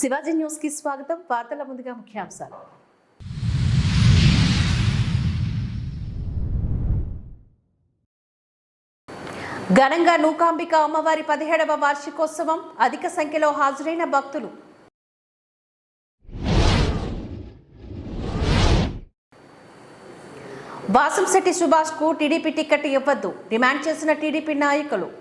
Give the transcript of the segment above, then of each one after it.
శివాజీ న్యూస్కి స్వాగతం. వార్తల ముందుగా ముఖ్యాంశాలు. ఘనంగా నూకాంబిక అమ్మవారి పదిహేడవ వార్షికోత్సవం అధిక సంఖ్యలో హాజరైన భక్తులు. వాసంశెట్టి సుభాష్కు టీడీపీ టికెట్ ఇవ్వద్దు. డిమాండ్ చేసిన టీడీపీ నాయకులు.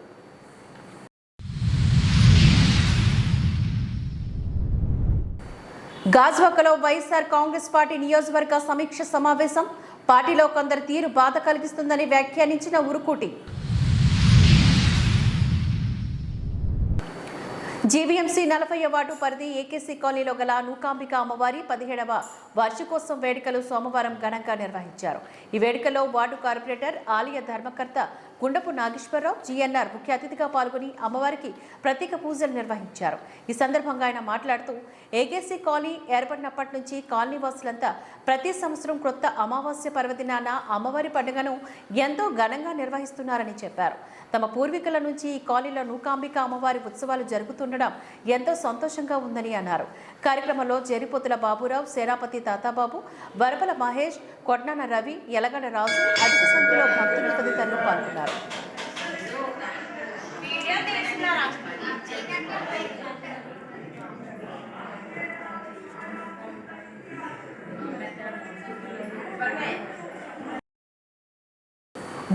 గాజ్వాకలో వైఎస్ఆర్ కాంగ్రెస్ పార్టీ నియోజకవర్గ సమీక్ష సమావేశం. పార్టీలో కొందరి తీరు బాధ కలిగిస్తుందని వ్యాఖ్యానించిన ఉరుకుటి. జీవీఎంసీ నలభై వార్డు పరిధి ఏకేసీ కాలనీలో గల నూకాంబిక అమ్మవారి పదిహేడవ వార్షికోత్సవం వేడుకలు సోమవారం ఘనంగా నిర్వహించారు. ఈ వేడుకలో వార్డు కార్పొరేటర్ ఆలయ ధర్మకర్త గుండపు నాగేశ్వరరావు జీఎన్ఆర్ ముఖ్య అతిథిగా పాల్గొని అమ్మవారికి ప్రత్యేక పూజలు నిర్వహించారు. ఈ సందర్భంగా ఆయన మాట్లాడుతూ ఏకేసీ కాలనీ ఏర్పడినప్పటి నుంచి కాలనీ వాసులంతా ప్రతి సంవత్సరం క్రొత్త అమావాస్య పర్వదినాన అమ్మవారి పండుగను ఎంతో ఘనంగా నిర్వహిస్తున్నారని చెప్పారు. తమ పూర్వీకుల నుంచి ఈ కాలనీలో నూకాంబిక అమ్మవారి ఉత్సవాలు జరుగుతుండడం ఎంతో సంతోషంగా ఉందని అన్నారు. కార్యక్రమంలో జరిపోతుల బాబురావు సేనాపతి తాతాబాబు వరపల మహేష్ కొట్నాన రవి ఎలగడ రాజు అధిక సంఖ్యలో భక్తులు తదితరులు పాల్గొన్నారు.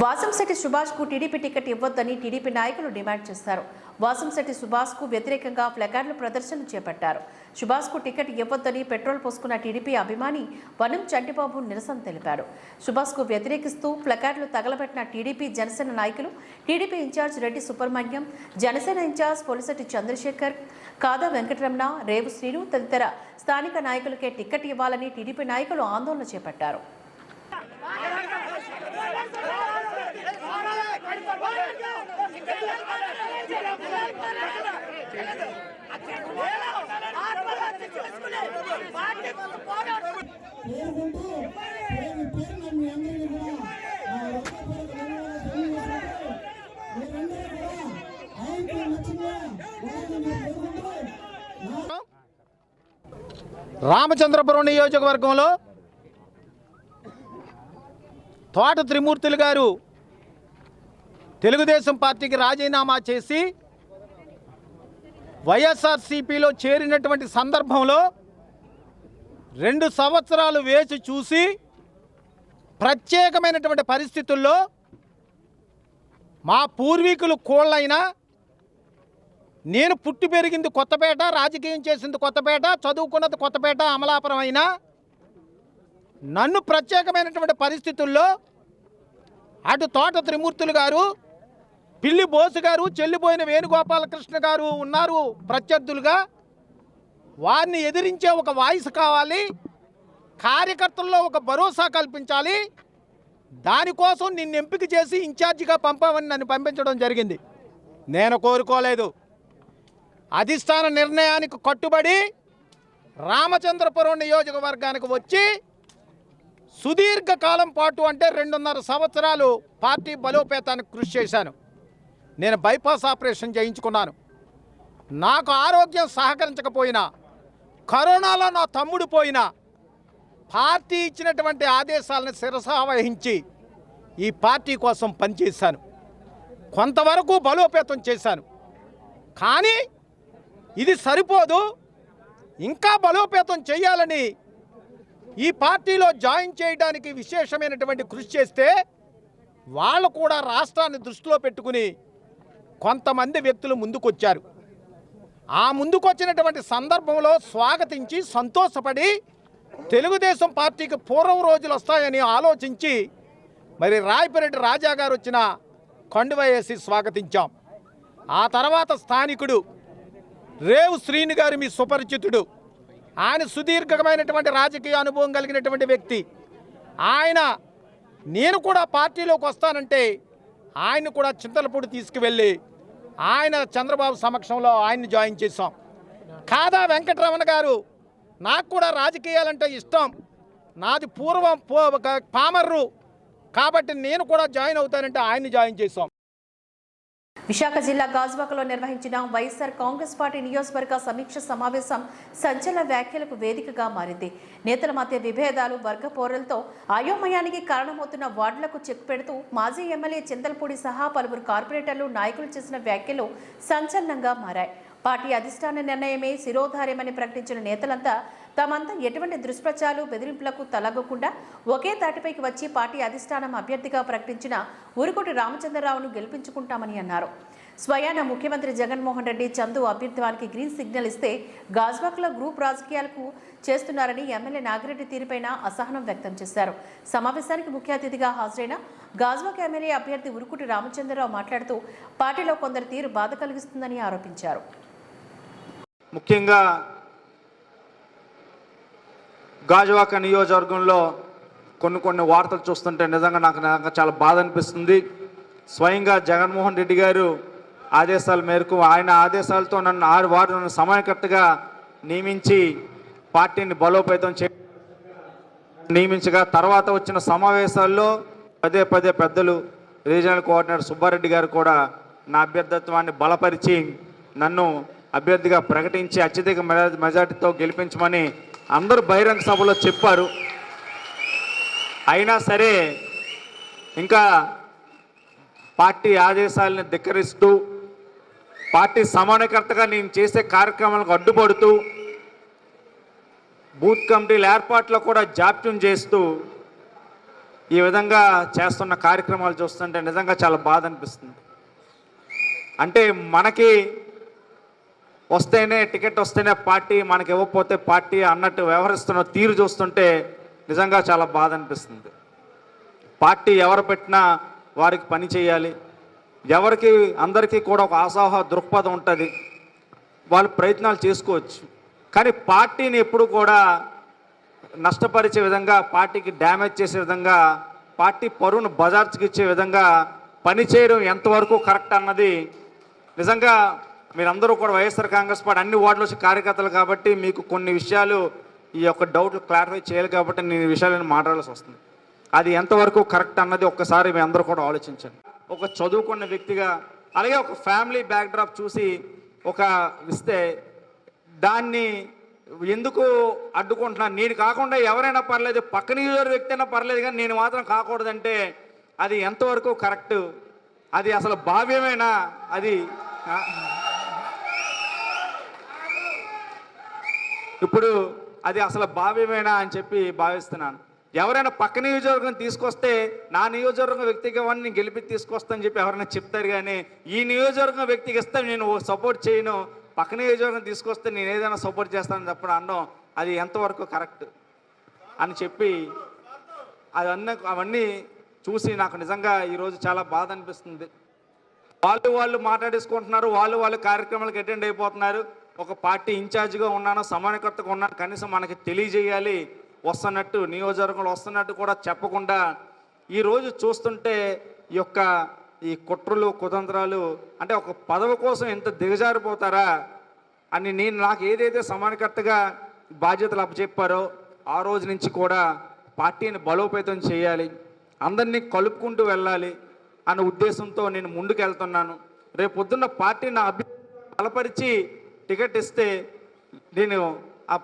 వాసంశెట్టి సుభాష్కు టీడీపీ టికెట్ ఇవ్వొద్దని టీడీపీ నాయకులు డిమాండ్ చేశారు వాసంశెట్టి సుభాష్కు వ్యతిరేకంగా ప్లకార్డులు ప్రదర్శన చేపట్టారు. సుభాష్కు టికెట్ ఇవ్వొద్దని పెట్రోల్ పోసుకున్న టీడీపీ అభిమాని వనం చంటిబాబు నిరసన తెలిపారు. సుభాష్కు వ్యతిరేకిస్తూ ప్లకార్డులు తగలబెట్టిన టీడీపీ జనసేన నాయకులు TDP in charge Reddy Subrahmanyam Janasena in charge Polisetti Chandrasekhar Kada Venkataramana Revu Srinu తదితర స్థానిక నాయకులకే టికెట్ ఇవ్వాలని టీడీపీ నాయకులు ఆందోళన చేపట్టారు. పేర్కొంటూ పేరు పేరున మీ అందరినీ కూడా మీరందరూ కూడా ఆయనకు రామచంద్రపురం నియోజకవర్గంలో తోట త్రిమూర్తులు గారు తెలుగుదేశం పార్టీకి రాజీనామా చేసి వైఎస్ఆర్సీపీలో చేరినటువంటి సందర్భంలో రెండు సంవత్సరాలు వేచి చూసి ప్రత్యేకమైనటువంటి పరిస్థితుల్లో మా పూర్వీకులు కోళ్ళైనా నేను పుట్టి పెరిగింది కొత్తపేట రాజకీయం చేసింది కొత్తపేట చదువుకున్నది కొత్తపేట అమలాపురం అయినా నన్ను ప్రత్యేకమైనటువంటి పరిస్థితుల్లో అటు తోట త్రిమూర్తులు గారు పిల్లి బోసు గారు చెల్లిపోయిన వేణుగోపాలకృష్ణ గారు ఉన్నారు ప్రత్యర్థులుగా. వారిని ఎదిరించే ఒక వాయిస్ కావాలి కార్యకర్తల్లో ఒక భరోసా కల్పించాలి దానికోసం నిన్ను ఎంపిక చేసి ఇన్ఛార్జిగా పంపామని నన్ను పంపించడం జరిగింది. నేను కోరుకోలేదు. అధిష్టాన నిర్ణయానికి కట్టుబడి రామచంద్రపురం నియోజకవర్గానికి వచ్చి సుదీర్ఘకాలం పాటు అంటే రెండున్నర సంవత్సరాలు పార్టీ బలోపేతానికి కృషి చేశాను. నేను బైపాస్ ఆపరేషన్ చేయించుకున్నాను. నాకు ఆరోగ్యం సహకరించకపోయినా కరోనాలో నా తమ్ముడు పోయినా పార్టీ ఇచ్చినటువంటి ఆదేశాలను శిరసా వహించి ఈ పార్టీ కోసం పనిచేశాను. కొంతవరకు బలోపేతం చేశాను. కానీ ఇది సరిపోదు. ఇంకా బలోపేతం చేయాలని ఈ పార్టీలో జాయిన్ చేయడానికి విశేషమైనటువంటి కృషి చేస్తే వాళ్ళు కూడా రాష్ట్రాన్ని దృష్టిలో పెట్టుకుని కొంతమంది వ్యక్తులు ముందుకొచ్చారు. ఆ ముందుకొచ్చినటువంటి సందర్భంలో స్వాగతించి సంతోషపడి తెలుగుదేశం పార్టీకి పూర్వం రోజులు వస్తాయని ఆలోచించి మరి రాయపరెడ్డి రాజా గారు వచ్చిన కండువేసి స్వాగతించాం. ఆ తర్వాత స్థానికుడు రేవు శ్రీని గారు మీ సుపరిచితుడు. ఆయన సుదీర్ఘమైనటువంటి రాజకీయ అనుభవం కలిగినటువంటి వ్యక్తి. ఆయన నేను కూడా పార్టీలోకి వస్తానంటే ఆయన కూడా చింతలపూడి తీసుకువెళ్ళి ఆయన చంద్రబాబు సమక్షంలో ఆయన్ని జాయిన్ చేశాం. కాదా వెంకటరమణ గారు? నాకు కూడా రాజకీయాలంటే ఇష్టం. నాది పూర్వం పామర్రు. కాబట్టి నేను కూడా జాయిన్ అవుతానంటే ఆయన్ని జాయిన్ చేశాం. విశాఖ జిల్లా గాజువాకలో నిర్వహించిన వైఎస్ఆర్ కాంగ్రెస్ పార్టీ నియోజకవర్గ సమీక్ష సమావేశం సంచలన వ్యాఖ్యలకు వేదికగా మారింది. నేతల మధ్య విభేదాలు వర్గ పోరలతో అయోమయానికి కారణమవుతున్న వార్డులకు చెక్ పెడుతూ మాజీ ఎమ్మెల్యే చింతలపూడి సహా పలువురు కార్పొరేటర్లు నాయకులు చేసిన వ్యాఖ్యలు సంచలనంగా మారాయి. పార్టీ అధిష్టాన నిర్ణయమే శిరోధార్యమని ప్రకటించిన నేతలంతా తామంతా ఎటువంటి దుష్ప్రచారాలు బెదిరింపులకు తలగకుండా ఒకే తాటిపైకి వచ్చి పార్టీ అధిష్టానం అభ్యర్థిగా ప్రకటించిన ఉరుకుటి రామచంద్రరావును గెలిపించుకుంటామని అన్నారు. స్వయాన ముఖ్యమంత్రి జగన్మోహన్ రెడ్డి చందు అభ్యర్థివానికి గ్రీన్ సిగ్నల్ ఇస్తే గాజ్వాక్లో గ్రూప్ రాజకీయాలకు చేస్తున్నారని ఎమ్మెల్యే నాగిరెడ్డి తీరుపైన అసహనం వ్యక్తం చేశారు. సమావేశానికి ముఖ్య అతిథిగా హాజరైన గాజ్వాక్ ఎమ్మెల్యే అభ్యర్థి ఉరుకుటి రామచంద్రరావు మాట్లాడుతూ పార్టీలో కొందరి తీరు బాధ కలిగిస్తుందని ఆరోపించారు. ముఖ్యంగా గాజువాక నియోజకవర్గంలో కొన్ని కొన్ని వార్తలు చూస్తుంటే నిజంగా నాకు నాకు చాలా బాధ అనిపిస్తుంది. స్వయంగా జగన్మోహన్ రెడ్డి గారు ఆదేశాల మేరకు ఆయన ఆదేశాలతో నన్ను ఆరు వారు నన్ను సమయకర్తగా నియమించి పార్టీని బలోపేతం చే నియమించగా తర్వాత వచ్చిన సమావేశాల్లో పదే పదే పెద్దలు రీజనల్ కోఆర్డినేటర్ సుబ్బారెడ్డి గారు కూడా నా అభ్యర్థిత్వాన్ని బలపరిచి నన్ను అభ్యర్థిగా ప్రకటించి అత్యధిక మెజా- మెజార్టీతో గెలిపించమని అందరూ బహిరంగ సభలో చెప్పారు. అయినా సరే ఇంకా పార్టీ ఆదేశాలను ధిక్కరిస్తూ పార్టీ సమానకర్తగా నేను చేసే కార్యక్రమాలకు అడ్డుపడుతూ బూత్ కమిటీల ఏర్పాట్లో కూడా జాప్యం చేస్తూ ఈ విధంగా చేస్తున్న కార్యక్రమాలు చూస్తుంటే నిజంగా చాలా బాధ అనిపిస్తుంది. అంటే మనకి వస్తేనే టికెట్ వస్తేనే పార్టీ మనకి ఇవ్వకపోతే పార్టీ అన్నట్టు వ్యవహరిస్తున్న తీరు చూస్తుంటే నిజంగా చాలా బాధ అనిపిస్తుంది. పార్టీ ఎవరు పెట్టినా వారికి పని చేయాలి. ఎవరికి అందరికీ కూడా ఒక ఆశాహ దృక్పథం ఉంటుంది. వాళ్ళు ప్రయత్నాలు చేసుకోవచ్చు. కానీ పార్టీని ఎప్పుడు కూడా నష్టపరిచే విధంగా పార్టీకి డ్యామేజ్ చేసే విధంగా పార్టీ పరువును బజార్చుకిచ్చే విధంగా పనిచేయడం ఎంతవరకు కరెక్ట్ అన్నది నిజంగా మీరందరూ కూడా వైఎస్ఆర్ కాంగ్రెస్ పార్టీ అన్ని వార్డులు వచ్చి కార్యకర్తలు కాబట్టి మీకు కొన్ని విషయాలు ఈ యొక్క డౌట్లు క్లారిఫై చేయాలి కాబట్టి నేను ఈ విషయాలను మాట్లాడాల్సి వస్తుంది. అది ఎంతవరకు కరెక్ట్ అన్నది ఒక్కసారి మీ అందరూ కూడా ఆలోచించండి. ఒక చదువుకున్న వ్యక్తిగా అలాగే ఒక ఫ్యామిలీ బ్యాక్డ్రాప్ చూసి ఒక ఇస్తే దాన్ని ఎందుకు అడ్డుకుంటున్నాను నేను కాకుండా ఎవరైనా పర్లేదు పక్కన యూజర్ వ్యక్తి అయినా పర్లేదు కానీ నేను మాత్రం కాకూడదంటే అది ఎంతవరకు కరెక్ట్? అది అసలు భావ్యమేనా? అది ఇప్పుడు అది అసలు భావ్యమేనా అని చెప్పి భావిస్తున్నాను. ఎవరైనా పక్క నియోజకవర్గం తీసుకొస్తే నా నియోజకవర్గం వ్యక్తిగా వాడిని గెలిపి తీసుకొస్తానని చెప్పి ఎవరైనా చెప్తారు కానీ ఈ నియోజకవర్గం వ్యక్తికి ఇస్తే నేను సపోర్ట్ చేయను. పక్క నియోజకవర్గం తీసుకొస్తే నేను ఏదైనా సపోర్ట్ చేస్తానని చెప్పడం అనడం అది ఎంతవరకు కరెక్ట్ అని చెప్పి అవన్నీ అవన్నీ చూసి నాకు నిజంగా ఈరోజు చాలా బాధ అనిపిస్తుంది. వాళ్ళు వాళ్ళు మాట్లాడేసుకుంటున్నారు వాళ్ళు వాళ్ళు కార్యక్రమాలకు అటెండ్ అయిపోతున్నారు. ఒక పార్టీ ఇన్ఛార్జిగా ఉన్నాను సమానకర్తగా ఉన్నాను కనీసం మనకి తెలియజేయాలి. వస్తున్నట్టు నియోజకవర్గంలో వస్తున్నట్టు కూడా చెప్పకుండా ఈరోజు చూస్తుంటే ఈ యొక్క ఈ కుట్రలు కుతంత్రాలు అంటే ఒక పదవి కోసం ఎంత దిగజారిపోతారా అని నేను నాకు ఏదైతే సమానకర్తగా బాధ్యతలు అప్పచెప్పారో ఆ రోజు నుంచి కూడా పార్టీని బలోపేతం చేయాలి. అందరినీ కలుపుకుంటూ వెళ్ళాలి అనే ఉద్దేశంతో నేను ముందుకు వెళ్తున్నాను రేపు పొద్దున్న పార్టీ నా అభి బలపరిచి టికెట్ ఇస్తే నేను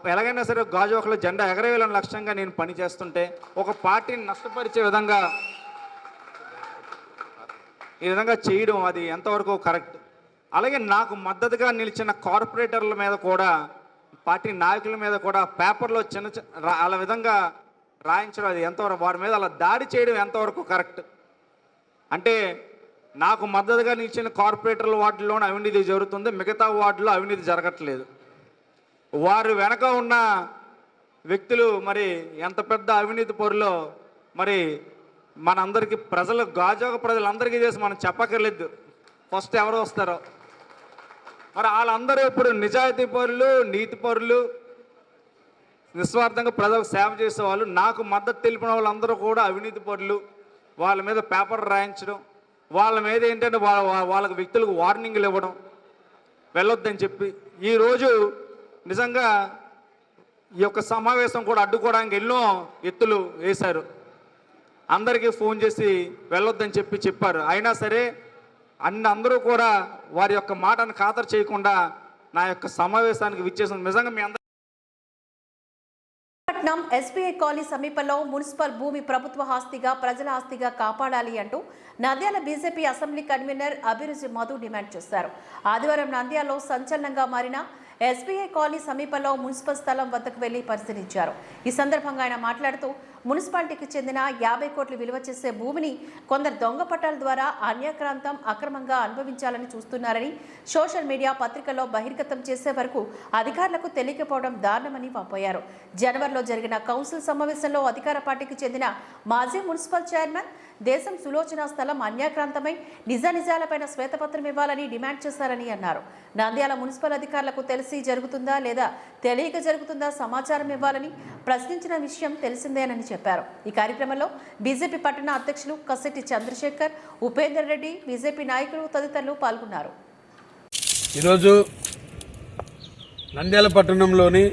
ఎలాగైనా సరే గాజువాకలో జెండా ఎగరవేయాలని లక్ష్యంగా నేను పనిచేస్తుంటే ఒక పార్టీని నష్టపరిచే విధంగా ఈ విధంగా చేయడం అది ఎంతవరకు కరెక్ట్? అలాగే నాకు మద్దతుగా నిలిచిన కార్పొరేటర్ల మీద కూడా పార్టీ నాయకుల మీద కూడా పేపర్లో చిన్న చిన్న అలా విధంగా రాయించడం అది ఎంతవరకు వారి మీద అలా దాడి చేయడం ఎంతవరకు కరెక్ట్? అంటే నాకు మద్దతుగా నిలిచిన కార్పొరేటర్ల వార్డులోనే అవినీతి జరుగుతుంది. మిగతా వార్డులో అవినీతి జరగట్లేదు. వారు వెనక ఉన్న వ్యక్తులు మరి ఎంత పెద్ద అవినీతి పొరిలో మరి మనందరికీ ప్రజలు గాజోగ ప్రజలందరికీ చేసి మనం చెప్పక్కర్లేదు. ఫస్ట్ ఎవరు వస్తారో. మరి వాళ్ళందరూ ఇప్పుడు నిజాయితీ పరులు నీతి పరులు నిస్వార్థంగా ప్రజలకు సేవ చేసేవాళ్ళు. నాకు మద్దతు తెలిపిన వాళ్ళందరూ కూడా అవినీతి పరులు. వాళ్ళ మీద పేపర్ రాయించడం వాళ్ళ మీద ఏంటంటే వాళ్ళ వాళ్ళకి వ్యక్తులకు వార్నింగ్లు ఇవ్వడం వెళ్ళొద్దని చెప్పి ఈరోజు నిజంగా ఈ యొక్క సమావేశం కూడా అడ్డుకోవడానికి ఎన్నో ఎత్తులు వేశారు. అందరికీ ఫోన్ చేసి వెళ్ళొద్దని చెప్పి చెప్పారు. అయినా సరే అన్ని అందరూ కూడా వారి యొక్క మాటను ఖాతరు చేయకుండా నా యొక్క సమావేశానికి విచ్చేసిన నిజంగా మీ అందరూ పట్నం ఎస్బీఐ కాలనీ సమీపంలో మున్సిపల్ భూమి ప్రభుత్వ ఆస్తిగా ప్రజల ఆస్తిగా కాపాడాలి అంటూ నంద్యాల బీజేపీ అసెంబ్లీ కన్వీనర్ అభిరుచి మధు డిమాండ్ చేశారు. ఆదివారం నంద్యాలలో సంచలనంగా మారిన ఎస్బీఐ కాలనీ సమీపంలో మున్సిపల్ స్థలం వద్దకు వెళ్ళి పరిశీలించారు. ఈ సందర్భంగా ఆయన మాట్లాడుతూ మున్సిపాలిటీకి చెందిన యాభై కోట్లు విలువ చేసే భూమిని కొందరు దొంగ పట్టాల ద్వారా అన్యాక్రాంతం అక్రమంగా అనుభవించాలని చూస్తున్నారని సోషల్ మీడియా పత్రికల్లో బహిర్గతం చేసే వరకు అధికారులకు తెలియకపోవడం దారుణమని వాపోయారు. జనవరిలో జరిగిన కౌన్సిల్ సమావేశంలో అధికార పార్టీకి చెందిన మాజీ మున్సిపల్ చైర్మన్ దేశం సులోచన స్థలం అన్యాక్రాంతమై నిజ నిజాలపైన శ్వేతపత్రం ఇవ్వాలని డిమాండ్ చేశారని అన్నారు. నంద్యాల మున్సిపల్ అధికారులకు తెలిసి జరుగుతుందా లేదా తెలియక జరుగుతుందా సమాచారం ఇవ్వాలని ప్రశ్నించిన విషయం తెలిసిందేనని చెప్పారు. ఈ కార్యక్రమంలో బీజేపీ పట్టణ అధ్యక్షులు కసెట్టి చంద్రశేఖర్ ఉపేందర్ రెడ్డి బీజేపీ నాయకులు తదితరులు పాల్గొన్నారు. ఈరోజు నంద్యాల పట్టణంలోని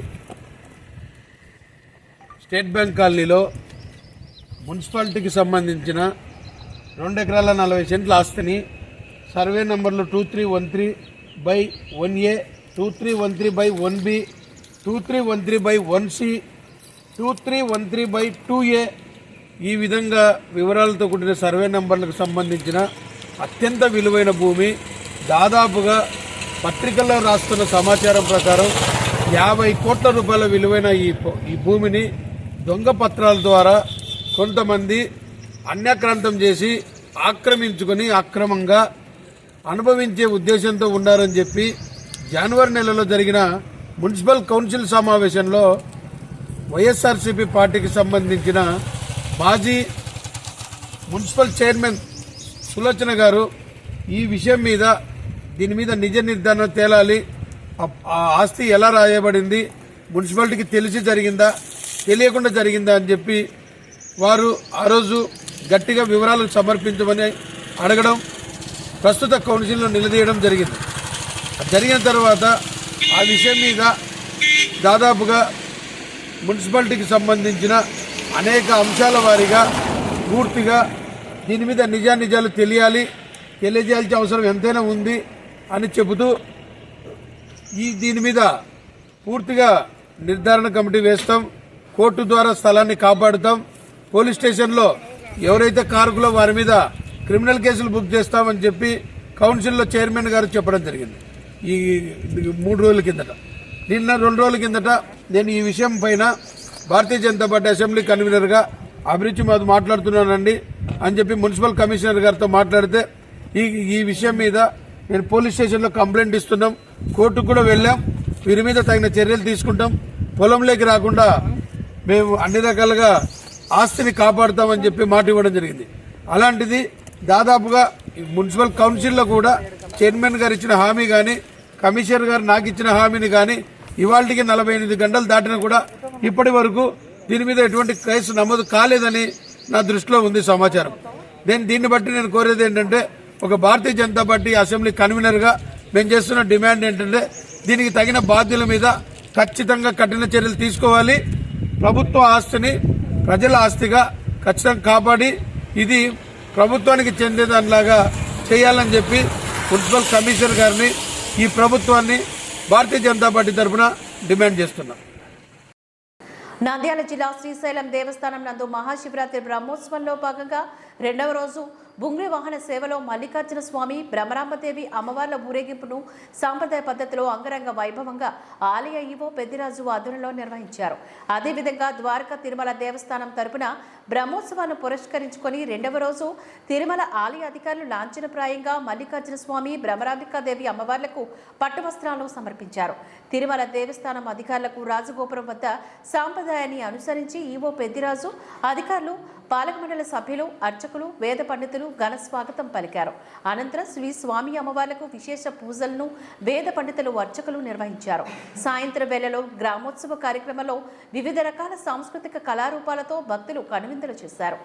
స్టేట్ బ్యాంక్ కాలనీలో మున్సిపాలిటీకి సంబంధించిన రెండు ఎకరాల నలభై సెంట్ల ఆస్తిని సర్వే నంబర్లు two three one three by one A two three one three by one B two three one three by one C two three one three by two A ఈ విధంగా వివరాలతో కూడిన సర్వే నెంబర్లకు సంబంధించిన అత్యంత విలువైన భూమి దాదాపుగా పత్రికల్లో రాస్తున్న సమాచారం ప్రకారం యాభై కోట్ల రూపాయల విలువైన ఈ ఈ భూమిని దొంగ పత్రాల ద్వారా కొంతమంది అన్యాక్రాంతం చేసి ఆక్రమించుకొని అక్రమంగా అనుభవించే ఉద్దేశంతో ఉన్నారని చెప్పి జనవరి నెలలో జరిగిన మున్సిపల్ కౌన్సిల్ సమావేశంలో వైఎస్ఆర్సీపీ పార్టీకి సంబంధించిన మాజీ మున్సిపల్ చైర్మన్ సులోచన గారు ఈ విషయం మీద దీని మీద నిజ నిర్ధారణ తేలాలి. ఆ- ఆస్తి ఎలా రాయబడింది మున్సిపాలిటీకి తెలిసి జరిగిందా తెలియకుండా జరిగిందా అని చెప్పి వారు ఆ రోజు గట్టిగా వివరాలు సమర్పించమని అడగడం ప్రస్తుత కౌన్సిల్లో నిలదీయడం జరిగింది. జరిగిన తర్వాత ఆ విషయం మీద దాదాపుగా మున్సిపాలిటీకి సంబంధించిన అనేక అంశాల వారీగా పూర్తిగా దీని మీద నిజానిజాలు తెలియాలి తెలియజేయాల్సిన అవసరం ఎంతైనా ఉంది అని చెబుతూ ఈ దీని మీద పూర్తిగా నిర్ధారణ కమిటీ వేస్తాం కోర్టు ద్వారా స్థలాన్ని కాపాడుతాం. పోలీస్ స్టేషన్లో ఎవరైతే కారుకులో వారి మీద క్రిమినల్ కేసులు బుక్ చేస్తామని చెప్పి కౌన్సిల్లో చైర్మన్ గారు చెప్పడం జరిగింది. ఈ మూడు రోజుల కిందట. నిన్న రెండు రోజుల కిందట నేను ఈ విషయం పైన భారతీయ జనతా పార్టీ అసెంబ్లీ కన్వీనర్గా అభిరుచి మాది మాట్లాడుతున్నానండి అని చెప్పి మున్సిపల్ కమిషనర్ గారితో మాట్లాడితే ఈ ఈ విషయం మీద నేను పోలీస్ స్టేషన్లో కంప్లైంట్ ఇస్తున్నాం. కోర్టుకు కూడా వెళ్ళాం. వీరి మీద తగిన చర్యలు తీసుకుంటాం. పొలంలోకి రాకుండా మేము అన్ని రకాలుగా ఆస్తిని కాపాడుతామని చెప్పి మాట ఇవ్వడం జరిగింది. అలాంటిది దాదాపుగా ఈ మున్సిపల్ కౌన్సిల్లో కూడా చైర్మన్ గారు ఇచ్చిన హామీ కానీ కమిషనర్ గారు నాకు ఇచ్చిన హామీని కానీ ఇవాళకి నలభై ఎనిమిది గంటలు దాటినా కూడా ఇప్పటి వరకు దీని మీద ఎటువంటి కేసు నమోదు కాలేదని నా దృష్టిలో ఉంది సమాచారం. నేను దీన్ని బట్టి నేను కోరేది ఏంటంటే ఒక భారతీయ జనతా పార్టీ అసెంబ్లీ కన్వీనర్గా మేము చేస్తున్న డిమాండ్ ఏంటంటే దీనికి తగిన బాధ్యుల మీద ఖచ్చితంగా కఠిన చర్యలు తీసుకోవాలి. ప్రభుత్వ ఆస్తిని ప్రజల ఆస్తిగా ఖచ్చితంగా కాపాడి ఇది ప్రభుత్వానికి చెందేదానిలాగా చేయాలని చెప్పి మున్సిపల్ కమిషనర్ గారిని ఈ ప్రభుత్వాన్ని భారతీయ జనతా పార్టీ తరఫున డిమాండ్ చేస్తున్నాం. నంద్యాల జిల్లా శ్రీశైలం దేవస్థానం నందు మహాశివరాత్రి బ్రహ్మోత్సవంలో భాగంగా రెండవ రోజు బుంగ్రి వాహన సేవలో మల్లికార్జున స్వామి భ్రమరాంబదేవి అమ్మవార్ల ఊరేగింపును సాంప్రదాయ పద్ధతిలో అంగరంగ వైభవంగా ఆలయ ఈవో పెద్దిరాజు ఆధ్వర్యంలో నిర్వహించారు. అదేవిధంగా ద్వారకా తిరుమల దేవస్థానం తరపున బ్రహ్మోత్సవాన్ని పురస్కరించుకొని రెండవ రోజు తిరుమల ఆలయ అధికారులు లాంఛనప్రాయంగా మల్లికార్జున స్వామి భ్రమరాంబికాదేవి అమ్మవార్లకు పట్టు వస్త్రాలను సమర్పించారు. తిరుమల దేవస్థానం అధికారులకు రాజగోపురం వద్ద సాంప్రదాయాన్ని అనుసరించి ఈవో పెద్దిరాజు అధికారులు పాలకమండల సభ్యులు అర్చకులు వేద పండితులు ఘన స్వాగతం పలికారు. అనంతరం శ్రీ స్వామి అమ్మవార్లకు విశేష పూజలను వేద పండితులు అర్చకులు నిర్వహించారు. సాయంత్రం వేళలో గ్రామోత్సవ కార్యక్రమంలో వివిధ రకాల సాంస్కృతిక కళారూపాలతో భక్తులు కనువిందులు చేశారు తిండే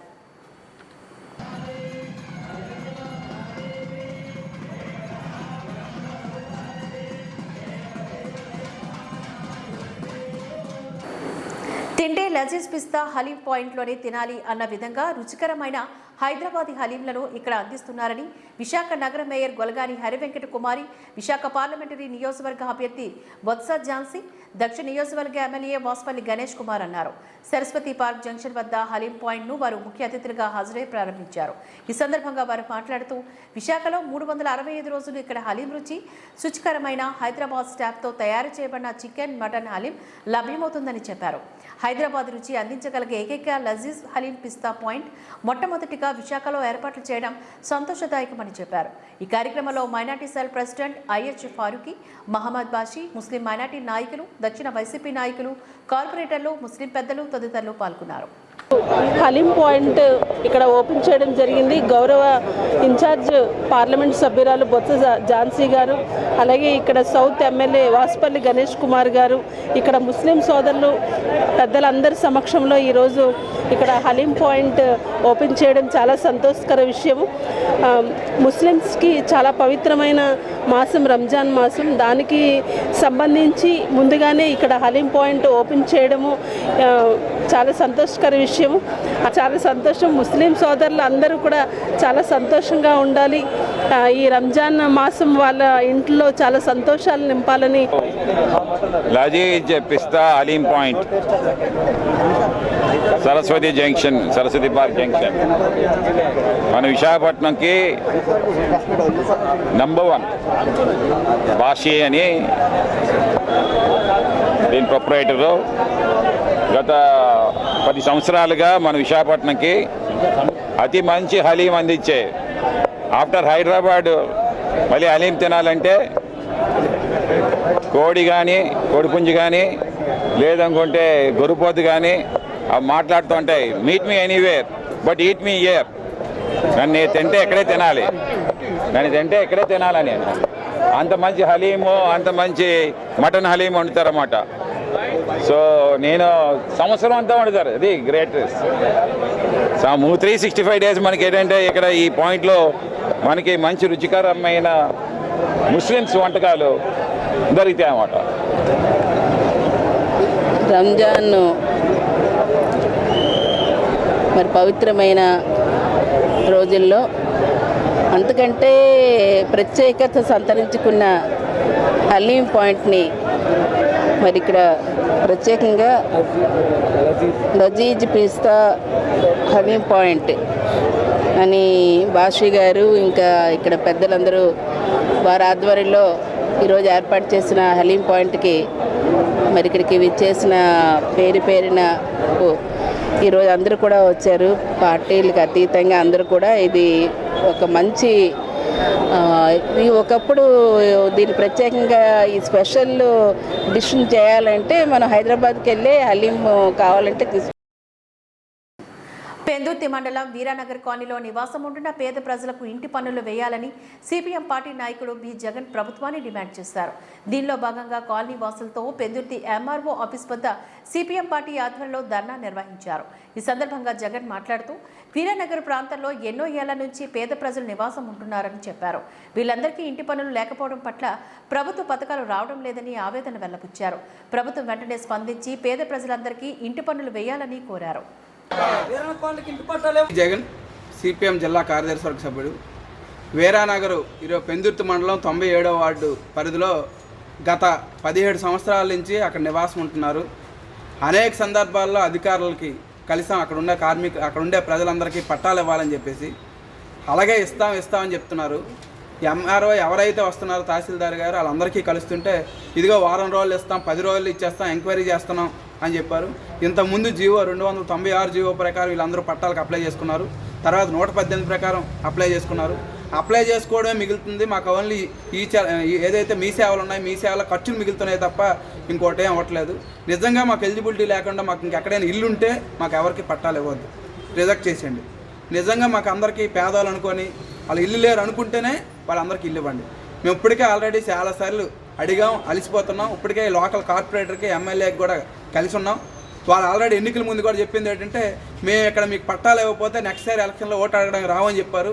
లజీజ్ పిస్తా హలీం పాయింట్లోనే తినాలి అన్న విధంగా రుచికరమైన హైదరాబాదీ హలీంలను ఇక్కడ అందిస్తున్నారని విశాఖ నగర మేయర్ గొలగాని హరివెంకట కుమారి విశాఖ పార్లమెంటరీ నియోజకవర్గ అభ్యర్థి బొత్స ఝాన్సీ దక్షిణ నియోజకవర్గ ఎమ్మెల్యే వాస్పల్లి గణేష్ కుమార్ అన్నారు. సరస్వతి పార్క్ జంక్షన్ వద్ద హలీం పాయింట్ను వారు ముఖ్య అతిథులుగా హాజరై ప్రారంభించారు. ఈ సందర్భంగా వారు మాట్లాడుతూ విశాఖలో మూడు వందల అరవై ఐదు రోజులు ఇక్కడ హలీం రుచి శుచికరమైన హైదరాబాద్ స్టాఫ్తో తయారు చేయబడిన చికెన్ మటన్ హలీం లభ్యమవుతుందని చెప్పారు. హైదరాబాద్ రుచి అందించగలిగే ఏకైక లజీజ్ హలీం పిస్తా పాయింట్ మొట్టమొదటిగా విశాఖలో ఏర్పాట్లు చేయడం సంతోషదాయకమని చెప్పారు. ఈ కార్యక్రమంలో minority cell president IH Farooqui Mohammed Bashi Muslim minority నాయకులు దక్షిణ వైసీపీ నాయకులు కార్పొరేటర్లు ముస్లిం పెద్దలు తదితరులు పాల్గొన్నారు. హలీం పాయింట్ ఇక్కడ ఓపెన్ చేయడం జరిగింది. గౌరవ ఇన్ఛార్జ్ పార్లమెంట్ సభ్యురాలు బొత్స ఝాన్సీ గారు అలాగే ఇక్కడ సౌత్ ఎమ్మెల్యే వాసుపల్లి గణేష్ కుమార్ గారు ఇక్కడ ముస్లిం సోదరులు పెద్దలందరి సమక్షంలో ఈరోజు ఇక్కడ హలీం పాయింట్ ఓపెన్ చేయడం చాలా సంతోషకర విషయం. ముస్లిమ్స్కి చాలా పవిత్రమైన మాసం రంజాన్ మాసం. దానికి సంబంధించి ముందుగానే ఇక్కడ హలీం పాయింట్ ఓపెన్ చేయడము చాలా సంతోషకర విషయం. ఆ, చాలా సంతోషం. ముస్లిం సోదరులు అందరూ కూడా చాలా సంతోషంగా ఉండాలి. ఈ రంజాన్ మాసం వాళ్ళ ఇంట్లో చాలా సంతోషాలు నింపాలని. Lazeez Pista Aleem point. Saraswati junction Saraswati park junction. మన విశాఖపట్నంకి నంబర్ వన్ బాషి అని దీని ప్రొపరేటరు గత పది సంవత్సరాలుగా మన విశాఖపట్నంకి అతి మంచి హలీం అందించే. ఆఫ్టర్ హైదరాబాద్ మళ్ళీ హలీం తినాలంటే కోడి కానీ కోడిపుంజు కానీ లేదనుకుంటే గొరుపోతు కానీ అవి మాట్లాడుతూ ఉంటాయి. Meet me anywhere but eat me here నన్ను తింటే ఎక్కడే తినాలి. నన్ను తింటే ఎక్కడే తినాలని. అంత మంచి హలీము అంత మంచి మటన్ హలీం వండుతారన్నమాట. సో నేను సంవత్సరం అంతా వండుతారు. అది greatest three sixty five days మనకి ఏంటంటే ఇక్కడ ఈ పాయింట్లో మనకి మంచి రుచికరమైన ముస్లిమ్స్ వంటకాలు దొరుకుతాయి అన్నమాట రంజాన్ మరి పవిత్రమైన రోజుల్లో అంతకంటే ప్రత్యేకత సంతరించుకున్న హలీం పాయింట్ని మరి ఇక్కడ ప్రత్యేకంగా లజీజ్ పిస్తా హనీ పాయింట్ అని బాషి గారు ఇంకా ఇక్కడ పెద్దలందరూ వారి ఆధ్వర్యంలో ఈరోజు ఏర్పాటు చేసిన హలీం పాయింట్కి మరి ఇక్కడికి విచ్చేసిన పేరు పేరిన ఓ- ఈరోజు అందరూ కూడా వచ్చారు. పార్టీలకు అతీతంగా అందరూ కూడా ఇది ఒక మంచి ఇది ఒకప్పుడు దీన్ని ప్రత్యేకంగా ఈ స్పెషల్ డిష్ని చేయాలంటే మనం హైదరాబాద్కి వెళ్ళి హలీం కావాలంటే పెందుర్తి మండలం వీరానగర్ కాలనీలో నివాసం ఉంటున్న పేద ప్రజలకు ఇంటి పన్నులు వేయాలని సిపిఎం పార్టీ నాయకుడు బి. జగన్ ప్రభుత్వాన్ని డిమాండ్ చేశారు. దీనిలో భాగంగా కాలనీ వాసులతో పెందుర్తి ఎంఆర్ఓ ఆఫీస్ వద్ద సిపిఎం పార్టీ ఆధ్వర్యంలో ధర్నా నిర్వహించారు. ఈ సందర్భంగా జగన్ మాట్లాడుతూ వీరానగర్ ప్రాంతంలో ఎన్నో ఏళ్ళ నుంచి పేద ప్రజలు నివాసం ఉంటున్నారని చెప్పారు. వీళ్ళందరికీ ఇంటి పనులు లేకపోవడం పట్ల ప్రభుత్వ పథకాలు రావడం లేదని ఆవేదన వెల్లబుచ్చారు. ప్రభుత్వం వెంటనే స్పందించి పేద ప్రజలందరికీ ఇంటి పన్నులు వేయాలని కోరారు. జగన్ సిపిఎం జిల్లా కార్యదర్శి వర్గ సభ్యుడు వీరానగరు ఈరోజు పెందుర్తి మండలం తొంభై ఏడో వార్డు పరిధిలో గత పదిహేడు సంవత్సరాల నుంచి అక్కడ నివాసం ఉంటున్నారు. అనేక సందర్భాల్లో అధికారులకి కలిసాం. అక్కడ ఉండే కార్మిక అక్కడ ఉండే ప్రజలందరికీ పట్టాలు ఇవ్వాలని చెప్పేసి. అలాగే ఇస్తాం ఇస్తామని చెప్తున్నారు. ఎంఆర్ఓ ఎవరైతే వస్తున్నారో తహసీల్దార్ గారు వాళ్ళందరికీ కలుస్తుంటే ఇదిగో వారం రోజులు ఇస్తాం పది రోజులు ఇచ్చేస్తాం ఎంక్వైరీ చేస్తున్నాం. అని చెప్పారు. ఇంతకుముందు జీవో రెండు వందల తొంభై ఆరు జీవో ప్రకారం వీళ్ళందరూ పట్టాలకు అప్లై చేసుకున్నారు. తర్వాత నూట పద్దెనిమిది ప్రకారం అప్లై చేసుకున్నారు. అప్లై చేసుకోవడమే మిగులుతుంది. మాకు ఓన్లీ ఈ ఏదైతే మీ సేవలు ఉన్నాయో మీ సేవల ఖర్చులు మిగులుతున్నాయి తప్ప ఇంకోటి అవ్వట్లేదు. నిజంగా మాకు ఎలిజిబిలిటీ లేకుండా మాకు ఇంకెక్కడైనా ఇల్లు ఉంటే మాకు ఎవరికి పట్టాలు ఇవ్వద్దు. రిజెక్ట్ చేసేయండి. నిజంగా మాకు అందరికీ పేదవాళ్ళు అనుకొని వాళ్ళు ఇల్లు లేరు అనుకుంటేనే వాళ్ళందరికీ ఇల్లు ఇవ్వండి. మేము ఇప్పటికే ఆల్రెడీ చాలాసార్లు అడిగాం అలసిపోతున్నాం. ఇప్పటికే లోకల్ కార్పొరేటర్కి ఎమ్మెల్యేకి కూడా కలిసి ఉన్నాం. వాళ్ళు ఆల్రెడీ ఎన్నికల ముందు కూడా చెప్పింది ఏంటంటే మేము ఇక్కడ మీకు పట్టాలు ఇవ్వకపోతే నెక్స్ట్ సారి ఎలక్షన్లో ఓటు అడగడానికి రావని చెప్పారు.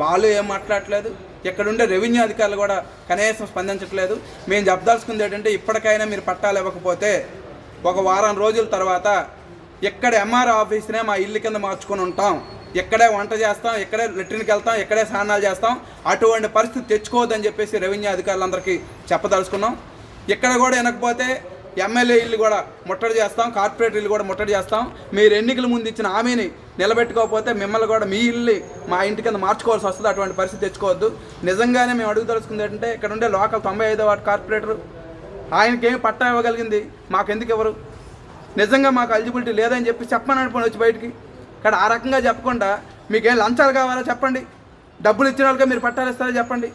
వాళ్ళు ఏం మాట్లాడట్లేదు. ఇక్కడ ఉండే రెవెన్యూ అధికారులు కూడా కనీసం స్పందించట్లేదు. మేము చెప్పదలుచుకుంది ఏంటంటే ఇప్పటికైనా మీరు పట్టాలు ఇవ్వకపోతే ఒక వారం రోజుల తర్వాత ఎక్కడ ఎంఆర్ ఆఫీస్నే మా ఇల్లు కింద మార్చుకొని ఉంటాం. ఎక్కడే వంట చేస్తాం ఎక్కడే లెట్రిన్కి వెళ్తాం ఎక్కడే స్నానాలు చేస్తాం. అటువంటి పరిస్థితి తెచ్చుకోవద్దని చెప్పేసి రెవెన్యూ అధికారులందరికీ చెప్పదలుచుకున్నాం. ఇక్కడ కూడా వెనకపోతే ఎమ్మెల్యే ఇల్లు కూడా ముట్టడి చేస్తాం కార్పొరేట్ ఇల్లు కూడా ముట్టడి చేస్తాం. మీరు ఎన్నికల ముందు ఇచ్చిన హామీని నిలబెట్టుకోకపోతే మిమ్మల్ని కూడా మీ ఇల్లు మా ఇంటి కింద మార్చుకోవాల్సి వస్తుంది. అటువంటి పరిస్థితి తెచ్చుకోవద్దు. నిజంగానే మేము అడుగుదలుచుకుంది ఏంటంటే ఇక్కడ ఉండే లోకల్ తొంభై ఐదో వాటి కార్పొరేటర్ ఆయనకేమి పట్టా ఇవ్వగలిగింది? మాకెందుకు ఇవ్వరు? నిజంగా మాకు ఎలిజిబిలిటీ లేదని చెప్పి చెప్పమని అనుకోండి వచ్చి బయటికి. కానీ ఆ రకంగా చెప్పకుండా మీకేం లంచాలు కావాలో చెప్పండి. డబ్బులు ఇచ్చిన వాళ్ళకి మీరు పట్టాలు ఇస్తారో చెప్పండి.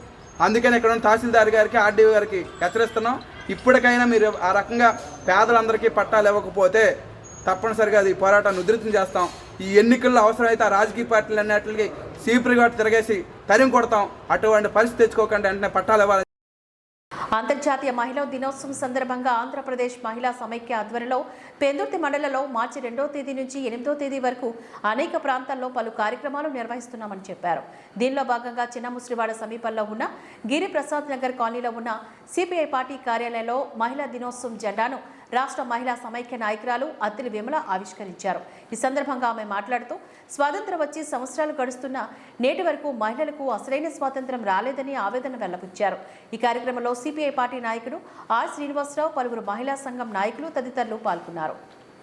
అందుకని ఇక్కడ ఉన్న తహసీల్దార్ గారికి ఆర్డీఓ గారికి హెచ్చరిస్తున్నాం ఇప్పటికైనా మీరు ఆ రకంగా పేదలందరికీ పట్టాలు ఇవ్వకపోతే తప్పనిసరిగా అది పోరాటాన్ని ఉధృతం చేస్తాం. ఈ ఎన్నికల్లో అవసరమైతే ఆ రాజకీయ పార్టీలు అన్నిటికి సీపురుగా తిరగేసి తరిం కొడతాం. అటువంటి పరిస్థితి తెచ్చుకోకుండా వెంటనే పట్టాలు ఇవ్వాలి. అంతర్జాతీయ మహిళా దినోత్సవం సందర్భంగా ఆంధ్రప్రదేశ్ మహిళా సమైక్య ఆధ్వర్యంలో పెందుర్తి మండలంలో మార్చి రెండో తేదీ నుంచి ఎనిమిదో తేదీ వరకు అనేక ప్రాంతాల్లో పలు కార్యక్రమాలు నిర్వహిస్తున్నామని చెప్పారు. దీనిలో భాగంగా చిన్న ముసలివాడ సమీపంలో ఉన్న గిరిప్రసాద్ నగర్ కాలనీలో ఉన్న సిపిఐ పార్టీ కార్యాలయంలో మహిళా దినోత్సవం జెండాను రాష్ట్ర మహిళా సమైక్య నాయకురాలు అత్తిలి విమల ఆవిష్కరించారు. ఈ సందర్భంగా ఆమె మాట్లాడుతూ స్వాతంత్రం వచ్చి సంవత్సరాలు గడుస్తున్న నేటి వరకు మహిళలకు అసలైన స్వాతంత్రం రాలేదని ఆవేదన వెల్లబుచ్చారు. ఈ కార్యక్రమంలో సిపిఐ పార్టీ నాయకుడు ఆర్ శ్రీనివాసరావు పలువురు మహిళా సంఘం నాయకులు తదితరులు పాల్గొన్నారు.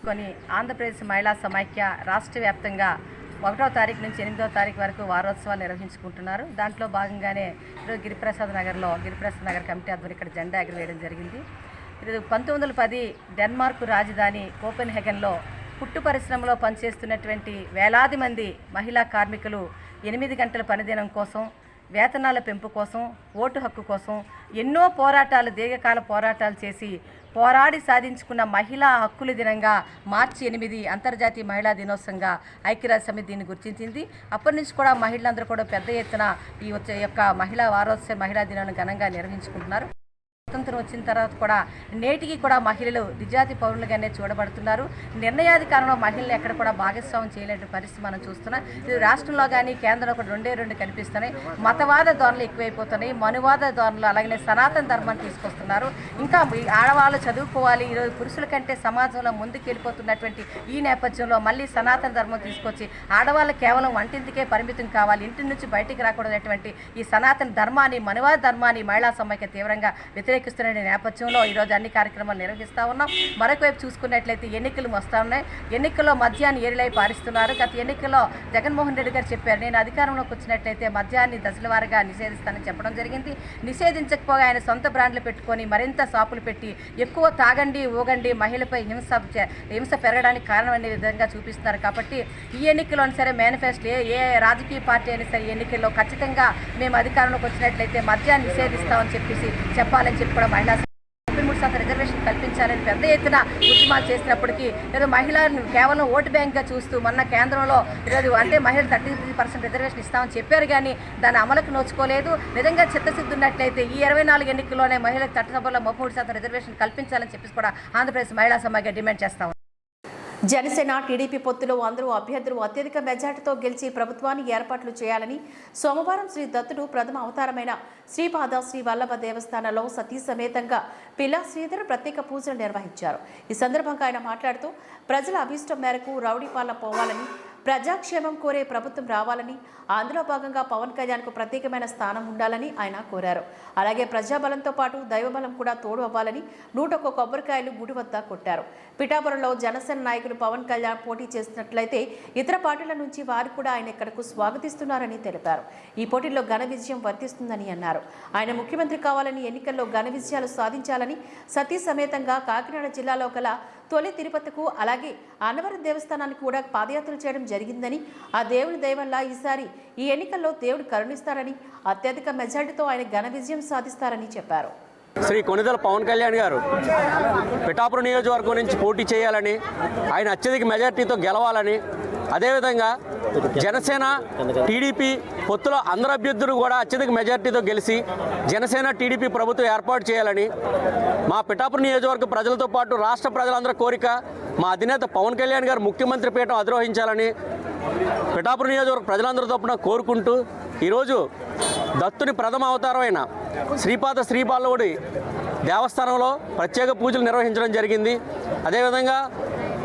కొన్ని ఆంధ్రప్రదేశ్ మహిళా సమైక్య రాష్ట్ర వ్యాప్తంగా ఒకటో తారీఖు నుంచి ఎనిమిదో తారీఖు వరకు వారోత్సవాలు నిర్వహించుకుంటున్నారు. దాంట్లో భాగంగానే ఈరోజు గిరిప్రసాద్ నగర్లో గిరిప్రసాద్ నగర్ కమిటీ ఆధ్వర్యం ఇక్కడ జెండా ఎగరవేయడం జరిగింది. పంతొమ్మిది వందల పది డెన్మార్క్ రాజధాని కోపెన్హెగన్లో పుట్టు పరిశ్రమలో పనిచేస్తున్నటువంటి వేలాది మంది మహిళా కార్మికులు ఎనిమిది గంటల పనిదినం కోసం వేతనాల పెంపు కోసం ఓటు హక్కు కోసం ఎన్నో పోరాటాలు దీర్ఘకాల పోరాటాలు చేసి పోరాడి సాధించుకున్న మహిళా హక్కుల దినంగా మార్చి ఎనిమిది అంతర్జాతీయ మహిళా దినోత్సవంగా ఐక్యరాజ్య సమితి దీన్ని గుర్తించింది. అప్పటి నుంచి కూడా మహిళలందరూ కూడా పెద్ద ఎత్తున ఈ వచ్చే యొక్క మహిళా వారోత్సవ మహిళా దినాన్ని ఘనంగా నిర్వహించుకుంటున్నారు. స్వతంత్రం వచ్చిన తర్వాత కూడా నేటికి కూడా మహిళలు నిజాతి పౌరులుగానే చూడబడుతున్నారు. నిర్ణయాధికారంలో మహిళలు ఎక్కడ కూడా భాగస్వామ్యం చేయలేని పరిస్థితి మనం చూస్తున్నాం. ఇది రాష్ట్రంలో కానీ కేంద్రంలో కూడా రెండే రెండు కనిపిస్తున్నాయి. మతవాద ధోరణులు ఎక్కువైపోతున్నాయి. మనువాద ధోరణులు అలాగే సనాతన ధర్మాన్ని తీసుకొస్తున్నారు. ఇంకా ఆడవాళ్ళు చదువుకోవాలి. ఈరోజు పురుషుల కంటే సమాజంలో ముందుకు వెళ్ళిపోతున్నటువంటి ఈ నేపథ్యంలో మళ్ళీ సనాతన ధర్మం తీసుకొచ్చి ఆడవాళ్ళు కేవలం వంటింటికే పరిమితం కావాలి. ఇంటి నుంచి బయటికి రాకూడదనేటువంటి ఈ సనాతన ధర్మాన్ని మనువాద ధర్మాన్ని మహిళా సమైక్య తీవ్రంగా వ్యతిరేకిస్తున్న నేపథ్యంలో ఈరోజు అన్ని కార్యక్రమాలు నిర్వహిస్తూ ఉన్నాం. మరొకవైపు చూసుకున్నట్లయితే ఎన్నికలు వస్తూ ఉన్నాయి. ఎన్నికల్లో మద్యాన్ని ఏరిలై పారిస్తున్నారు. గత ఎన్నికల్లో జగన్మోహన్ రెడ్డి గారు చెప్పారు. నేను అధికారంలోకి వచ్చినట్లయితే మద్యాన్ని దశల వారీగా నిషేధిస్తానని చెప్పడం జరిగింది. నిషేధించకపోగా ఆయన సొంత బ్రాండ్లు పెట్టుకొని మరింత షాపులు పెట్టి ఎక్కువ తాగండి ఊగండి మహిళపై హింస హింస పెరగడానికి కారణం అనే విధంగా చూపిస్తున్నారు. కాబట్టి ఈ ఎన్నికల్లో సరే మేనిఫెస్టో ఏ ఏ రాజకీయ పార్టీ అయినా సరే ఎన్నికల్లో ఖచ్చితంగా మేము అధికారంలోకి వచ్చినట్లయితే మద్యాన్ని నిషేధిస్తామని చెప్పేసి చెప్పాలని చెప్పి కూడా మహిళా ముప్పై మూడు శాతం రిజర్వేషన్ కల్పించాలని పెద్ద ఎత్తున ఉద్యమాలు చేసినప్పటికీ ఏదో మహిళలను కేవలం ఓటు బ్యాంక్గా చూస్తూ మొన్న కేంద్రంలో ఈరోజు అంటే మహిళలు థర్టీ త్రీ పర్సెంట్ రిజర్వేషన్ ఇస్తామని చెప్పారు కానీ దాని అమలుకు నోచుకోలేదు. నిజంగా చిత్తశుద్ధి ఉన్నట్లయితే ఈ ఇరవై నాలుగు ఎన్నికల్లోనే మహిళలకు చట్టసభలో ముప్పై మూడు శాతం రిజర్వేషన్ కల్పించాలని చెప్పేసి కూడా ఆంధ్రప్రదేశ్ మహిళా సమాఖ్య డిమాండ్ చేస్తాం జనసేన టీడీపీ పొత్తులో అందరూ అభ్యర్థులు అత్యధిక మెజార్టీతో గెలిచి ప్రభుత్వాన్ని ఏర్పాట్లు చేయాలని సోమవారం శ్రీ దత్తుడు ప్రథమ అవతారమైన శ్రీపాద శ్రీ వల్లభ దేవస్థానంలో సతీ సమేతంగా పిల్లా శ్రీధర్ ప్రత్యేక పూజలు నిర్వహించారు. ఈ సందర్భంగా ఆయన మాట్లాడుతూ ప్రజల అభీష్టం మేరకు రౌడీపాలన పోవాలని ప్రజాక్షేమం కోరే ప్రభుత్వం రావాలని అందులో భాగంగా పవన్ కళ్యాణ్కు ప్రత్యేకమైన స్థానం ఉండాలని ఆయన కోరారు. అలాగే ప్రజాబలంతో పాటు దైవబలం కూడా తోడు అవ్వాలని నూట ఒక్క కొబ్బరికాయలు గుడి వద్ద కొట్టారు. పిఠాపురంలో జనసేన నాయకులు పవన్ కళ్యాణ్ పోటీ చేసినట్లయితే ఇతర పార్టీల నుంచి వారు కూడా ఆయన ఇక్కడకు స్వాగతిస్తున్నారని తెలిపారు. ఈ పోటీలో ఘన విజయం వర్తిస్తుందని అన్నారు. ఆయన ముఖ్యమంత్రి కావాలని ఎన్నికల్లో ఘన విజయాలు సాధించాలని సతీ సమేతంగా కాకినాడ జిల్లాలో గల తొలి తిరుపతికు అలాగే అన్నవరం దేవస్థానానికి కూడా పాదయాత్రలు చేయడం జరిగిందని ఆ దేవుని దయవల్ల ఈసారి ఈ ఎన్నికల్లో దేవుడు కరుణిస్తారని అత్యధిక మెజార్టీతో ఆయన ఘన విజయం సాధిస్తారని చెప్పారు. శ్రీ కొనిదల పవన్ కళ్యాణ్ గారు పిఠాపురం నియోజకవర్గం నుంచి పోటీ చేయాలని ఆయన అత్యధిక మెజార్టీతో గెలవాలని అదేవిధంగా జనసేన టీడీపీ పొత్తులో అందరు అభ్యర్థులు కూడా అత్యధిక మెజార్టీతో గెలిచి జనసేన టీడీపీ ప్రభుత్వం ఏర్పాటు చేయాలని మా పిఠాపురం నియోజకవర్గ ప్రజలతో పాటు రాష్ట్ర ప్రజలందరి కోరిక మా అధినేత పవన్ కళ్యాణ్ గారు ముఖ్యమంత్రి పీఠం అధిరోహించాలని పిఠాపురం నియోజకవర్గ ప్రజలందరి తరపున కోరుకుంటూ ఈరోజు దత్తుని ప్రథమ అవతారమైన శ్రీపాద శ్రీపాలవుడి దేవస్థానంలో ప్రత్యేక పూజలు నిర్వహించడం జరిగింది. అదేవిధంగా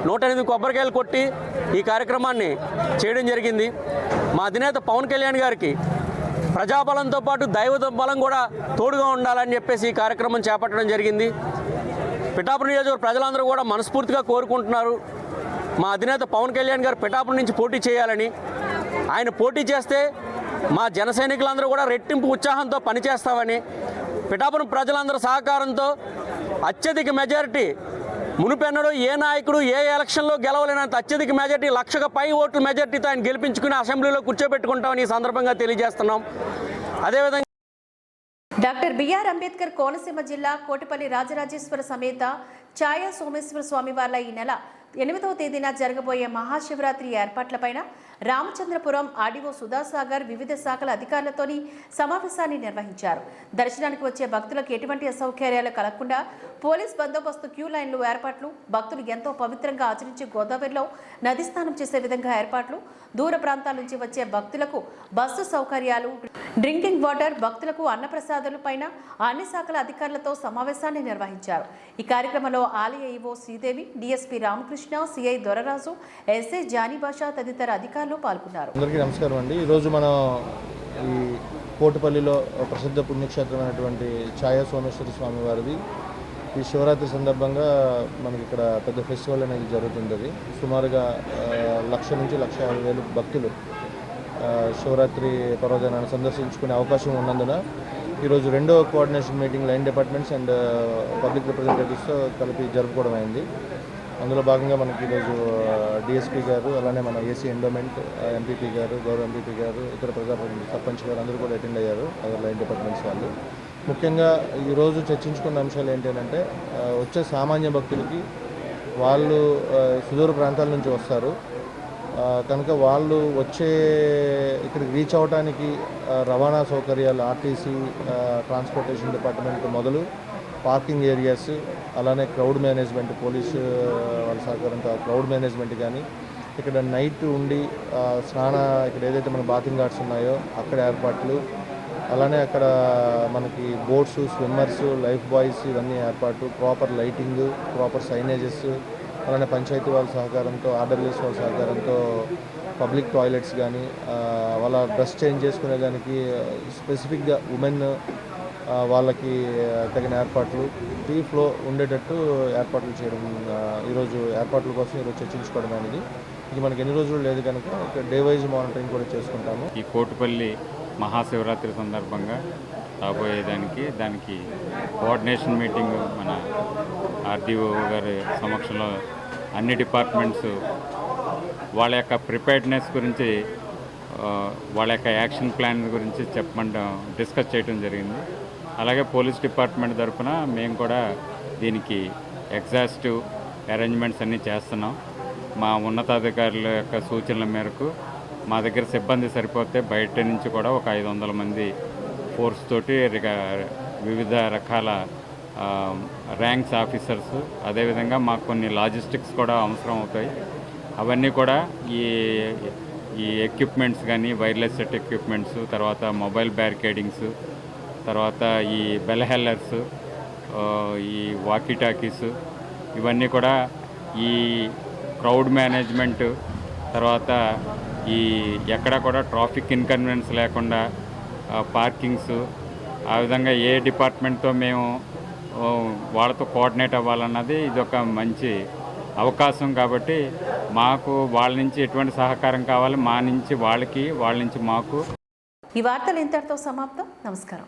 నూట ఎనిమిది కొబ్బరికాయలు కొట్టి ఈ కార్యక్రమాన్ని చేయడం జరిగింది. మా అధినేత పవన్ కళ్యాణ్ గారికి ప్రజాబలంతో పాటు దైవ బలం కూడా తోడుగా ఉండాలని చెప్పేసి ఈ కార్యక్రమం చేపట్టడం జరిగింది. పిఠాపురం నియోజకవర్గ ప్రజలందరూ కూడా మనస్ఫూర్తిగా కోరుకుంటున్నారు. మా అధినేత పవన్ కళ్యాణ్ గారు పిఠాపురం నుంచి పోటీ చేయాలని. ఆయన పోటీ చేస్తే మా జన సైనికులందరూ కూడా రెట్టింపు ఉత్సాహంతో పనిచేస్తామని. పిఠాపురం ప్రజలందరూ సహకారంతో అత్యధిక మెజారిటీ మునుపెన్నడూ ఏ నాయకుడు ఏ ఎలక్షన్లో గెలవలేనంత అత్యధిక మెజార్టీ లక్షకు పై ఓట్ల మెజార్టీతో ఆయన గెలిపించుకుని అసెంబ్లీలో కూర్చోబెట్టుకుంటామని ఈ సందర్భంగా తెలియజేస్తున్నాం. అదేవిధంగా డాక్టర్ బిఆర్ అంబేద్కర్ కోనసీమ జిల్లా కోటిపల్లి రాజరాజేశ్వర సమేత ఛాయా సోమేశ్వర స్వామి వార్ల ఈ నెల ఎనిమిదవ తేదీన జరగబోయే మహాశివరాత్రి ఏర్పాట్లపైన రామచంద్రపురం ఆర్డీఓ సుధాసాగర్ వివిధ శాఖల అధికారులతోని సమావేశాన్ని నిర్వహించారు. దర్శనానికి వచ్చే భక్తులకు ఎటువంటి అసౌకర్యాలు కలగకుండా పోలీస్ బందోబస్తు క్యూ లైన్లు ఏర్పాట్లు భక్తులు ఎంతో పవిత్రంగా ఆచరించే గోదావరిలో నది స్నానం చేసే విధంగా ఏర్పాట్లు దూర ప్రాంతాల నుంచి వచ్చే భక్తులకు బస్సు సౌకర్యాలు డ్రింకింగ్ వాటర్ భక్తులకు అన్నప్రసాదాల పైన అన్ని శాఖల అధికారులతో సమావేశాన్ని నిర్వహించారు. ఈ కార్యక్రమంలో ఆలయ EO Sridevi DSP Ramakrishna CI Doraraju SI Basha తదితర అధికారులు పాల్గొన్నారు. అందరికీ నమస్కారం అండి. ఈరోజు మనం ఈ కోటిపల్లిలో ప్రసిద్ధ ప్రసిద్ధ పుణ్యక్షేత్రమైనటువంటి ఛాయా సోమేశ్వర స్వామి వారిది. ఈ శివరాత్రి సందర్భంగా మనకి ఇక్కడ పెద్ద ఫెస్టివల్ అనేది జరుగుతుంది సుమారుగా లక్ష నుంచి లక్ష యాభై వేలు భక్తులు శివరాత్రి పర్వదినాన్ని సందర్శించుకునే అవకాశం ఉన్నందున ఈరోజు రెండో coordination meeting line departments and public రిప్రజెంటేటివ్స్తో కలిపి జరుపుకోవడం అయింది. అందులో భాగంగా మనకి ఈరోజు డిఎస్పీ గారు అలానే మన ఏసీ ఎండోమెంట్ ఎంపీపీ గారు గౌరవ ఎంపీపీ గారు ఇతర ప్రజాప్రతినిధులు సర్పంచ్ గారు అందరూ కూడా అటెండ్ అయ్యారు అదర్ లైన్ డిపార్ట్మెంట్స్ వాళ్ళు. ముఖ్యంగా ఈరోజు చర్చించుకున్న అంశాలు ఏంటంటే వచ్చే సామాన్య భక్తులకి వాళ్ళు సుదూర ప్రాంతాల నుంచి వస్తారు. కనుక వాళ్ళు వచ్చే ఇక్కడికి రీచ్ అవ్వడానికి రవాణా సౌకర్యాలు ఆర్టీసీ ట్రాన్స్పోర్టేషన్ డిపార్ట్మెంట్ మొదలు పార్కింగ్ ఏరియాస్ అలానే క్రౌడ్ మేనేజ్మెంట్ పోలీసు వాళ్ళ సహకారంతో క్రౌడ్ మేనేజ్మెంట్ కానీ ఇక్కడ నైట్ ఉండి స్నాన ఇక్కడ ఏదైతే మన బాతింగ్ ఘాట్స్ ఉన్నాయో అక్కడ ఏర్పాట్లు అలానే అక్కడ మనకి బోట్స్ స్విమ్మర్స్ లైఫ్ బాయ్స్ ఇవన్నీ ఏర్పాటు ప్రాపర్ లైటింగ్ ప్రాపర్ సైనేజెస్ అలానే పంచాయతీ వాళ్ళ సహకారంతో ఆర్డర్లీస్ వాళ్ళ సహకారంతో పబ్లిక్ టాయిలెట్స్ కానీ వాళ్ళ డ్రెస్ చేంజ్ చేసుకునే దానికి స్పెసిఫిక్గా ఉమెన్ వాళ్ళకి తగిన ఏర్పాట్లు ఫ్రీ ఫ్లో ఉండేటట్టు ఏర్పాట్లు చేయడం ఈరోజు ఏర్పాట్ల కోసం ఈరోజు చర్చించుకోవడం అనేది. ఇది మనకి ఎన్ని రోజులు లేదు కనుక ఒక డే వైజ్ మానిటరింగ్ కూడా చేసుకుంటాము. ఈ కోటిపల్లి మహాశివరాత్రి సందర్భంగా రాబోయేదానికి దానికి కోఆర్డినేషన్ మీటింగ్ మన ఆర్డీఓ గారి సమక్షంలో అన్ని డిపార్ట్మెంట్స్ వాళ్ళ యొక్క ప్రిపేర్డ్నెస్ గురించి వాళ్ళ యొక్క యాక్షన్ ప్లాన్ గురించి చెప్పడం డిస్కస్ చేయడం జరిగింది. అలాగే పోలీస్ డిపార్ట్మెంట్ తరఫున మేము కూడా దీనికి ఎగ్జాస్టివ్ అరేంజ్మెంట్స్ అన్నీ చేస్తున్నాం. మా ఉన్నతాధికారుల యొక్క సూచనల మేరకు మా దగ్గర సిబ్బంది సరిపోతే బయట నుంచి కూడా ఒక ఐదు వందల మంది ఫోర్స్ తోటి వివిధ రకాల ర్యాంక్స్ ఆఫీసర్స్ అదేవిధంగా మాకు కొన్ని లాజిస్టిక్స్ కూడా అవసరం అవుతాయి. అవన్నీ కూడా ఈ ఈ ఎక్విప్మెంట్స్ కానీ వైర్లెస్ సెట్ ఎక్విప్మెంట్స్ తర్వాత మొబైల్ బ్యారికేడింగ్స్ తర్వాత ఈ బెల్హెల్లర్స్ ఈ వాకీ టాకీస్ ఇవన్నీ కూడా ఈ క్రౌడ్ మేనేజ్మెంట్ తర్వాత ఈ ఎక్కడ కూడా ట్రాఫిక్ ఇన్కన్వీనియన్స్ లేకుండా పార్కింగ్స్ ఆ విధంగా ఏ డిపార్ట్మెంట్తో మేము వాళ్ళతో కోఆర్డినేట్ అవ్వాలన్నది ఇది ఒక మంచి అవకాశం కాబట్టి మాకు వాళ్ళ నుంచి ఎటువంటి సహకారం కావాలి మా నుంచి వాళ్ళకి వాళ్ళ నుంచి మాకు. ఈ వార్తలు ఇంతటితో సమాప్తం. నమస్కారం.